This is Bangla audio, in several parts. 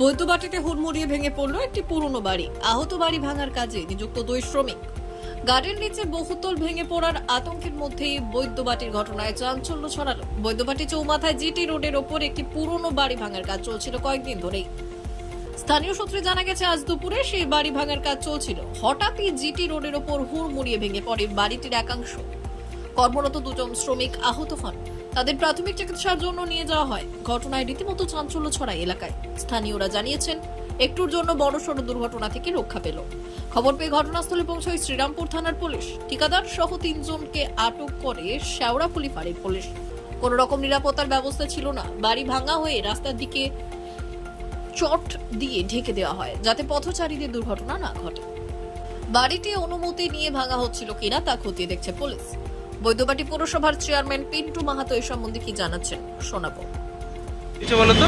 বৈদ্যবাটিতে হুড়মুড়িয়ে ভেঙে পড়ল একটি পুরনো বাড়ি। আহত বাড়ি ভাঙার কাজে নিযুক্ত দুই শ্রমিক। গাড়ির নিচে বহুতল ভেঙে পড়ার আতঙ্কের মধ্যেই বৈদ্যবাটির ঘটনায় চাঞ্চল্য ছড়ালো। বৈদ্যবাটি চৌমাথায় জিটি রোডের ওপর একটি পুরনো বাড়ি ভাঙার কাজ চলছিল কয়েকদিন ধরেই। স্থানীয় সূত্রে জানা গেছে, আজ দুপুরে সেই বাড়ি ভাঙার কাজ চলছিল। হঠাৎই জিটি রোডের ওপর হুড়মুড়িয়ে ভেঙে পড়ে বাড়িটির একাংশ। কর্মরত দুজন শ্রমিক আহত হন। তাদের প্রাথমিক চিকিৎসার জন্য নিয়ে যাওয়া হয়। ঘটনায় রীতিমতো চাঞ্চল্য ছড়ায় এলাকায়। স্থানীয়রা জানিয়েছেন, একটুর জন্য বড়সড় দুর্ঘটনা থেকে রক্ষা পেল। খবর পেয়ে ঘটনাস্থলে পৌঁছয় শ্রীরামপুর থানার পুলিশ। ঠিকাদার সহ তিনজনকে আটক করে শেওড়াফুলি ফাঁড়ির পুলিশ কোন রকম নিরাপত্তার ব্যবস্থা ছিল না। বাড়ি ভাঙা হয়ে রাস্তার দিকে চট দিয়ে ঢেকে দেওয়া হয়, যাতে পথচারীদের দুর্ঘটনা না ঘটে। বাড়িটি অনুমতি নিয়ে ভাঙা হচ্ছিল কিনা তা খতিয়ে দেখছে পুলিশ। বৈদ্যবাটি পৌরসভার চেয়ারম্যান পিন্টু মাহাতো এ সম্বন্ধে কি জানাচ্ছেন? শোনাবো। কিছু বলো তো।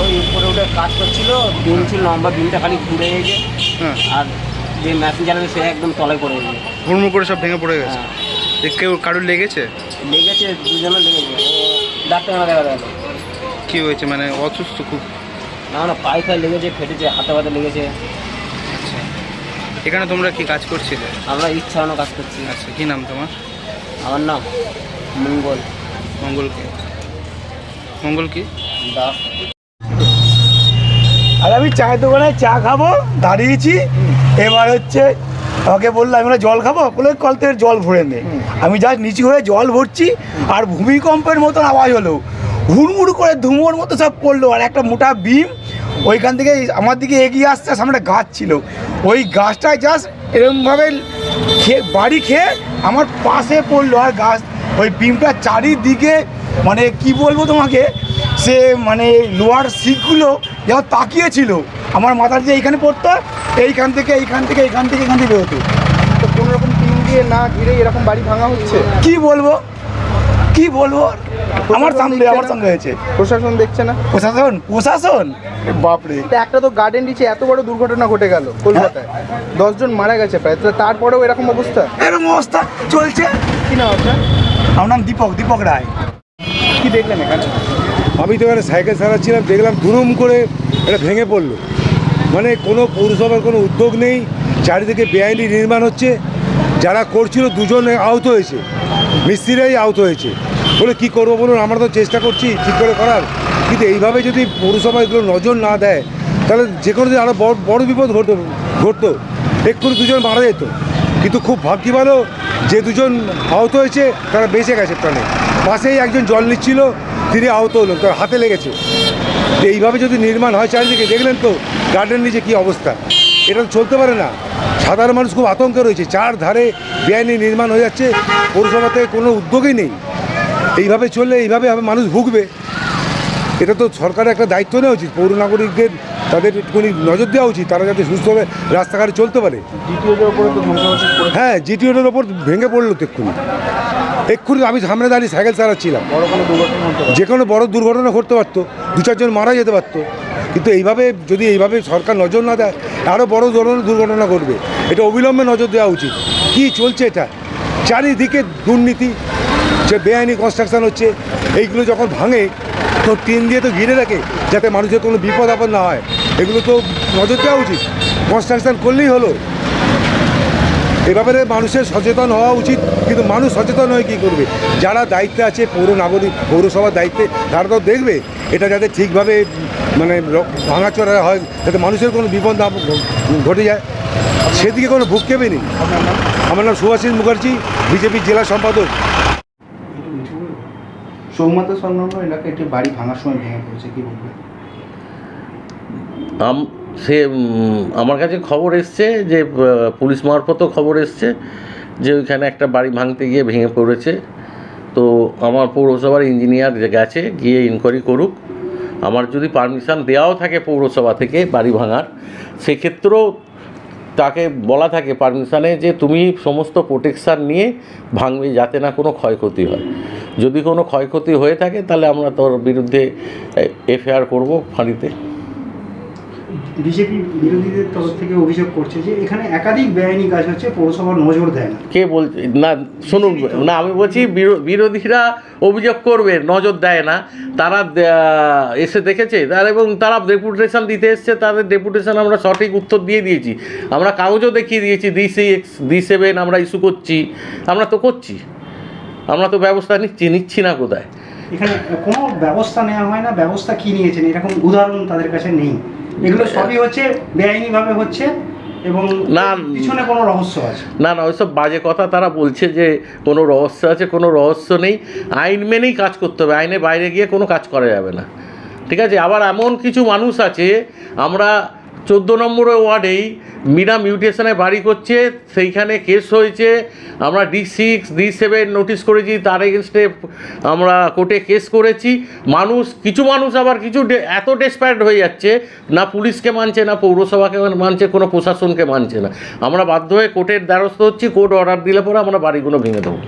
ওই উপরে উঠে কাজ করছিল বিম ছিল লম্বা বিমটা খালি ঘুরে গেছে। হ্যাঁ। আর যে মেশিন চালাবে সে একদম তলায় পড়ে গেছে। হুড়মুড় করে সব ভেঙে পড়ে গেছে? হ্যাঁ। এ কেউ কারোর লেগেছে? লেগেছে দুজনে লেগেছে। ডাক্তার দেখা গেল। কি হয়েছে? মানে অসুস্থ খুব। না না পায়ে ফায়ে লেগেছে ফেটেছে হাতে হাতে লেগেছে। এখানে তোমরা কি কাজ করছিলে? আমরা ইচ্ছা কাজ করছি। আচ্ছা কি নাম তোমার? আমার নাম মঙ্গল। মঙ্গল কি? মঙ্গল কি? দাস আর আমি চায়ের দোকানে চা খাব দাঁড়িয়েছি। এবার হচ্ছে আমাকে বলল আমি জল খাব? বলে কল থেকে জল ভরে নে। আমি যা নিচু হয়ে জল ভরছি আর ভূমিকম্পের মতন আওয়াজ হলো। হুড়মুড় করে ধুমোর মতো সব পড়ল আর একটা মোটা বিম ওইখান থেকে আমার দিকে এগিয়ে আসছে আর সামনে গাছ ছিল। ওই গাছটায় জাস্ট এরকমভাবে খেয়ে বাড়ি খেয়ে আমার পাশে পড়ল আর গাছ। ওই বিমটা চারিদিকে মানে কি বলব তোমাকে সে মানে লোহার শিখগুলো যেমন তাকিয়েছিল। আমার মাথার যে এইখানে পড়তো এইখান থেকে এইখান থেকে এইখান থেকে এখান থেকে বেরোতো। তো কোনো রকম টিম দিয়ে না ঘিরে এরকম বাড়ি ভাঙা হচ্ছে? কি বলব? কি বলব? আর? আমার সামনে আমার সঙ্গে হয়েছে। প্রশাসন দেখছে না? প্রশাসন? প্রশাসন? বাপরে। তো একটা তো গার্ডেন নিচে এত বড় দুর্ঘটনা ঘটে গেল কলকাতায়। দশজন মারা গেছে প্রায়। তো তারপরেও এরকম অবস্থা? এরকম অবস্থা চলছে। কি না আপনার? আমার নাম দীপক দীপক রায়। কি দেখলেন এখানে? আমি তো এখানে সাইকেল চালাচ্ছিলাম দেখলাম দুরুম করে এটা ভেঙে পড়ল। মানে কোনো পৌরসভার কোনো উদ্যোগ নেই চারিদিকে বেআইনি নির্মাণ হচ্ছে। যারা করছিল দুজন আহত হয়েছে, মিস্ত্রিরাই আহত হয়েছে। বলে, কি করব বলুন? আমরা তো চেষ্টা করছি ঠিক করে করার। কিন্তু এইভাবে যদি পৌরসভা এগুলো নজর না দেয়, তাহলে যে কোনো দিন আরও বড় বড় বিপদ ঘটতো ঘটতো। এক্ষুনি দুজন মারা যেত। কিন্তু খুব ভাগ্য ভালো, যে দুজন আহত হয়েছে, তারা বেঁচে গেছে প্রাণে। পাশেই একজন জল নিচ্ছিল, তিনি আহত হলেন, তার হাতে লেগেছে। এইভাবে যদি নির্মাণ হয় চারিদিকে, দেখলেন তো গার্ডেন নিচে কী অবস্থা। এটা চলতে পারে না। সাধারণ মানুষ খুব আতঙ্কে রয়েছে। চার ধারে বেআইনি নির্মাণ হয়ে যাচ্ছে। পৌরসভাতে কোনো উদ্যোগই নেই। এইভাবে চললে এইভাবে মানুষ ভুগবে। এটা তো সরকারের একটা দায়িত্ব নেওয়া উচিত। পৌর নাগরিকদের তাদের একটুখানি নজর দেওয়া উচিত। তারা যাতে সুস্থভাবে রাস্তাঘাটে চলতে পারে। হ্যাঁ জিটিওটার ওপর ভেঙে পড়ল তো এক্ষুনি। এক্ষুনি আমি সামনে দাঁড়িয়ে সাইকেল চালাচ্ছিলাম। যে কোনো বড় দুর্ঘটনা ঘটতে পারতো। দু চারজন মারা যেতে পারতো। কিন্তু এইভাবে, যদি এইভাবে সরকার নজর না দেয় আরও বড় ধরনের দুর্ঘটনা ঘটবে। এটা অবিলম্বে নজর দেওয়া উচিত। কি চলছে এটা? চারিদিকে দুর্নীতি, যে বেআইনি কনস্ট্রাকশান হচ্ছে, এইগুলো যখন ভাঙে, তো টিন দিয়ে তো ঘিরে রাখে, যাতে মানুষের কোনো বিপদ আপদ না হয়। এগুলো তো নজর দেওয়া উচিত। কনস্ট্রাকশান করলেই হলো। এ ব্যাপারে মানুষের সচেতন হওয়া উচিত কিন্তু মানুষ সচেতন হয়ে কী করবে? যারা দায়িত্বে আছে পৌর নাগরিক পৌরসভার দায়িত্বে তারা তো দেখবে এটা যাতে ঠিকভাবে মানে ভাঙাচোরা হয় যাতে মানুষের কোনো বিপদ না ঘটে যায়। সেদিকে কোনো ভূক্ষেপই নেই আমার নাম সুভাষিস মুখার্জি বিজেপির জেলা সম্পাদক। সৌমাতা সংলগ্ন এলাকায় একটি বাড়ি ভাঙার সময় ভেঙে পড়েছে কি বলবেন? আম সে আমার কাছে খবর এসছে যে পুলিশ মারফতও খবর এসছে যে ওইখানে একটা বাড়ি ভাঙতে গিয়ে ভেঙে পড়েছে। তো আমার পৌরসভার ইঞ্জিনিয়ার গেছে, গিয়ে ইনকোয়ারি করুক। আমার যদি পারমিশন দেওয়াও থাকে পৌরসভা থেকে বাড়ি ভাঙার, সেক্ষেত্রেও তাকে বলা থাকে পারমিশানে যে তুমি সমস্ত প্রোটেকশান নিয়ে ভাঙবে যাতে না কোনো ক্ষয়ক্ষতি হয়। যদি কোনো ক্ষয়ক্ষতি হয়ে থাকে, তাহলে আমরা তোর বিরুদ্ধে এফআইআর করব ফাঁড়িতে। বিজেপি বিরোধীদের তরফ থেকে অভিযোগ করছে যে এখানে একাধিক বেআইনি কাজ হচ্ছে পৌরসভার নজর দেয় না। কে বলছে? না শুনুন না আমি বলছি বিরোধীরা অভিযোগ করবে নজর দেয় না। তারা এসে দেখেছে তার এবং তারা ডেপুটেশন দিতে এসছে তাদের ডেপুটেশন আমরা সঠিক উত্তর দিয়ে দিয়েছি। আমরা কাগজও দেখিয়ে দিয়েছি ডি সিক্স ডি সেভেন আমরা ইস্যু করছি। আমরা তো করছি। আমরা তো ব্যবস্থা নিচ্ছি নিচ্ছি না কোথায়? এখানে কোনো ব্যবস্থা নেওয়া হয় না ব্যবস্থা কি নিয়েছেন? এরকম উদাহরণ তাদের কাছে নেই। এগুলো সবই হচ্ছে বেআইনিভাবে হচ্ছে এবং না। পিছনে কোনো রহস্য আছে না না ওইসব বাজে কথা তারা বলছে যে কোনো রহস্য আছে কোনো রহস্য নেই আইন মেনেই কাজ করতে হবে আইনের বাইরে গিয়ে কোনো কাজ করা যাবে না ঠিক আছে আবার এমন কিছু মানুষ আছে আমরা চোদ্দ নম্বর ওয়ার্ডেই মিনা মিউটেশনে বাড়ি করছে, সেইখানে কেস হয়েছে। আমরা D six, D seven notice করেছি, তার এগেনস্টে আমরা কোর্টে কেস করেছি। মানুষ, কিছু মানুষ আবার কিছু এত ডেসপায়ার্ড হয়ে যাচ্ছে, না পুলিশকে মানছে, না পৌরসভাকে মানছে, কোনো প্রশাসনকে মানছে না। আমরা বাধ্য হয়ে কোর্টের দ্বারস্থ হচ্ছি, কোর্ট অর্ডার দিলে পরে আমরা বাড়িগুলো ভেঙে দেবো।